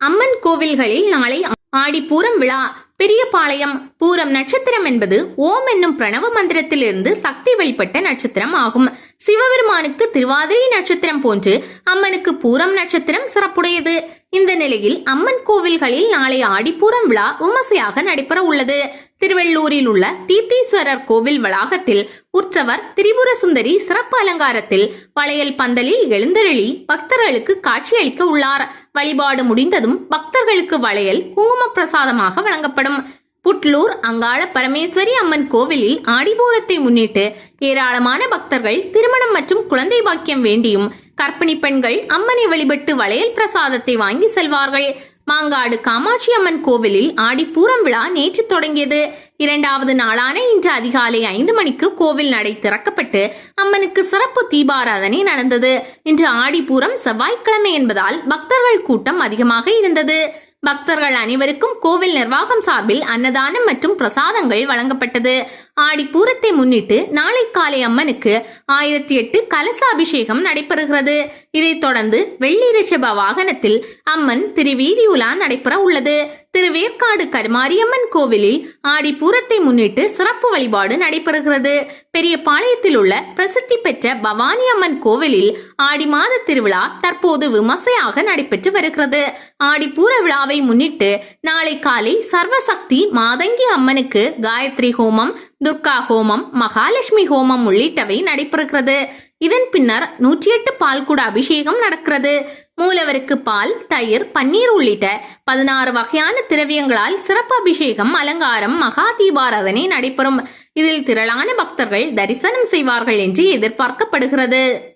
அம்மன் கோவில்களில் நாளை ஆடிப்பூரம் பூரம் விழா. பெரியபாளையம் பூரம் நட்சத்திரம் என்பது ஓம் என்னும் பிரணவ மந்திரத்திலிருந்து சக்தி வெளிப்பட்ட நட்சத்திரம் ஆகும். சிவபெருமானுக்கு திருவாதிரை நட்சத்திரம் போன்று அம்மனுக்கு பூரம் நட்சத்திரம் சிறப்புடையது. இந்த நிலையில் அம்மன் கோவில்களில் நாளை ஆடிப்பூரம் விழா விமர்சையாக நடைபெற உள்ளது. திருவள்ளூரில் உள்ள தீத்தீஸ்வரர் கோவில் வளாகத்தில் உற்சவர் திரிபுர சுந்தரி சிறப்பு அலங்காரத்தில் வளையல் பந்தலில் எழுந்தருளி பக்தர்களுக்கு காட்சியளிக்க உள்ளார். வழிபாடு முடிந்ததும் பக்தர்களுக்கு வளையல் குங்கும பிரசாதமாக வழங்கப்படும். புட்லூர் அங்காள பரமேஸ்வரி அம்மன் கோவிலில் ஆடிபூரத்தை முன்னிட்டு ஏராளமான பக்தர்கள் திருமணம் மற்றும் குழந்தை பாக்கியம் வேண்டியும் கர்ப்பிணி பெண்கள் அம்மனை வழிபட்டு வளையல் பிரசாதத்தை வாங்கி செல்வார்கள். மாங்காடு காமாட்சி அம்மன் கோவிலில் ஆடிப்பூரம் விழா நேற்று தொடங்கியது. இரண்டாவது நாளான இன்று அதிகாலை ஐந்து மணிக்கு கோவில் நடை திறக்கப்பட்டு அம்மனுக்கு சிறப்பு தீபாராதனை நடந்தது. இன்று ஆடிப்பூரம் செவ்வாய்க்கிழமை என்பதால் பக்தர்கள் கூட்டம் அதிகமாக இருந்தது. பக்தர்கள் அனைவருக்கும் கோவில் நிர்வாகம் சார்பில் அன்னதானம் மற்றும் பிரசாதங்கள் வழங்கப்பட்டது. ஆடிப்பூரத்தை முன்னிட்டு நாளை காலை அம்மனுக்கு ஆயிரத்தி எட்டு கலசாபிஷேகம் நடைபெறுகிறது. இதைத் தொடர்ந்து வெள்ளி ரிஷப வாகனத்தில் அம்மன் திருவீதியுலா நடைபெற உள்ளது. திருவேற்காடு கருமாரியம்மன் கோவிலில் ஆடிப்பூரத்தை முன்னிட்டு சிறப்பு வழிபாடு நடைபெறுகிறது. பெரிய பாளையத்தில் உள்ள பிரசித்தி பெற்ற பவானி அம்மன் கோவிலில் ஆடி மாத திருவிழா தற்போது விமர்சையாக நடைபெற்று வருகிறது. ஆடிப்பூர விழாவை முன்னிட்டு நாளை காலை சர்வசக்தி மாதங்கி அம்மனுக்கு காயத்ரி ஹோமம் துர்கா ஹோமம் மகாலட்சுமி ஹோமம் உள்ளிட்டவை நடைபெறுகிறது. இதன் பின்னர் நூற்றி எட்டு பால்குட அபிஷேகம் நடக்கிறது. மூலவருக்கு பால் தயிர் பன்னீர் உள்ளிட்ட பதினாறு வகையான திரவியங்களால் சிறப்பு அபிஷேகம் அலங்காரம் மகா தீபாராதனை நடைபெறும். இதில் திரளான பக்தர்கள் தரிசனம் செய்வார்கள் என்று எதிர்பார்க்கப்படுகிறது.